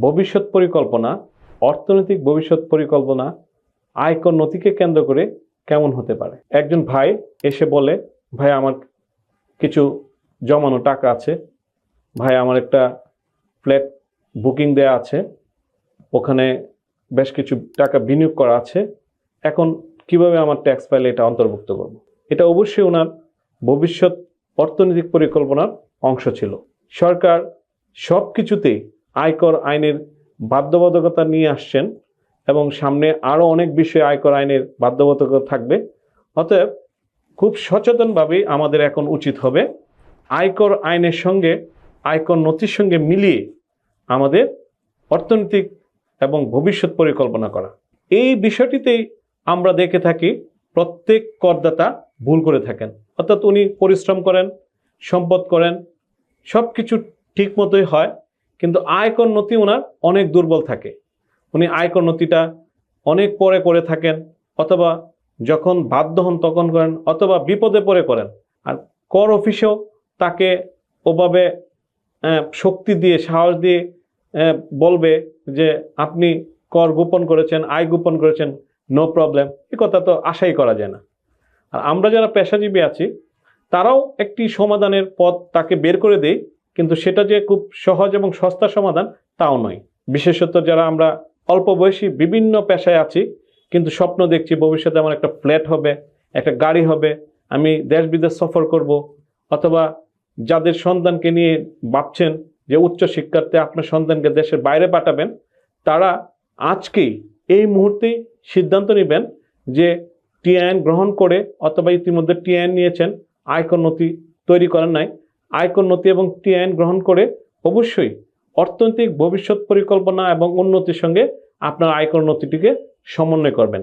ভবিষ্যৎ পরিকল্পনা, অর্থনৈতিক ভবিষ্যৎ পরিকল্পনা, আয়কর নথিকে কেন্দ্র করে কেমন হতে পারে? একজন ভাই এসে বলে, ভাই, আমার কিছু জমানো টাকা আছে। ভাই, আমার একটা ফ্ল্যাট বুকিং দেয়া আছে। ওখানে বেশ কিছু টাকা বিনিয়োগ করা আছে। এখন কীভাবে আমার ট্যাক্স ফাইলে এটা অন্তর্ভুক্ত করব? এটা অবশ্যই ওনার ভবিষ্যৎ অর্থনৈতিক পরিকল্পনার অংশ ছিল। সরকার সব কিছুতেই আয়কর আইনের বাধ্যবাধকতা নিয়ে আসছেন এবং সামনে আরও অনেক বিষয়ে আয়কর আইনের বাধ্যবাধকতা থাকবে। অতএব খুব সচেতনভাবেই আমাদের এখন উচিত হবে আয়কর আইনের সঙ্গে, আয়কর নথির সঙ্গে মিলিয়ে আমাদের অর্থনৈতিক এবং ভবিষ্যৎ পরিকল্পনা করা। এই বিষয়টিতেই আমরা দেখে থাকি প্রত্যেক করদাতা ভুল করে থাকেন। অর্থাৎ উনি পরিশ্রম করেন, সম্পদ করেন সব কিছু ঠিক মতোই হয়। কিন্তু আয়কর নথি ওনার অনেক দুর্বল থাকে। উনি আয়কর নথিটা অনেক পরে করে থাকেন, অথবা যখন বাধ্য হন তখন করেন, অথবা বিপদে পড়ে করেন। আর কর অফিসেও তাকে ওভাবে শক্তি দিয়ে, সাহস দিয়ে বলবে যে আপনি কর গোপন করেছেন, আয় গোপন করেছেন নো প্রবলেম এ কথা তো আশাই করা যায় না। আর আমরা যারা পেশাজীবী আছি, তারাও একটি সমাধানের পথ তাকে বের করে দেই কিন্তু সেটা যে খুব সহজ এবং সস্তা সমাধান, তাও নয়। বিশেষত যারা আমরা অল্প বয়সী বিভিন্ন পেশায় আছি, কিন্তু স্বপ্ন দেখছি ভবিষ্যতে আমার একটা ফ্ল্যাট হবে, একটা গাড়ি হবে, আমি দেশ বিদেশ সফর করব, অথবা যাদের সন্তানকে নিয়ে ভাবছেন যে উচ্চ শিক্ষার্থে আপনার সন্তানকে দেশের বাইরে পাঠাবেন, তারা আজকেই এই মুহূর্তেই সিদ্ধান্ত নেবেন যে টিআইএন গ্রহণ করে অথবা ইতিমধ্যে টিআইএন নিয়েছেন, আয়কর নথি তৈরি করেন নাই। আয়কর নথি এবং টি আইন গ্রহণ করে অবশ্যই অর্থনৈতিক ভবিষ্যৎ পরিকল্পনা এবং উন্নতির সঙ্গে আপনার আয়কর নথিটিকে সমন্বয় করবেন।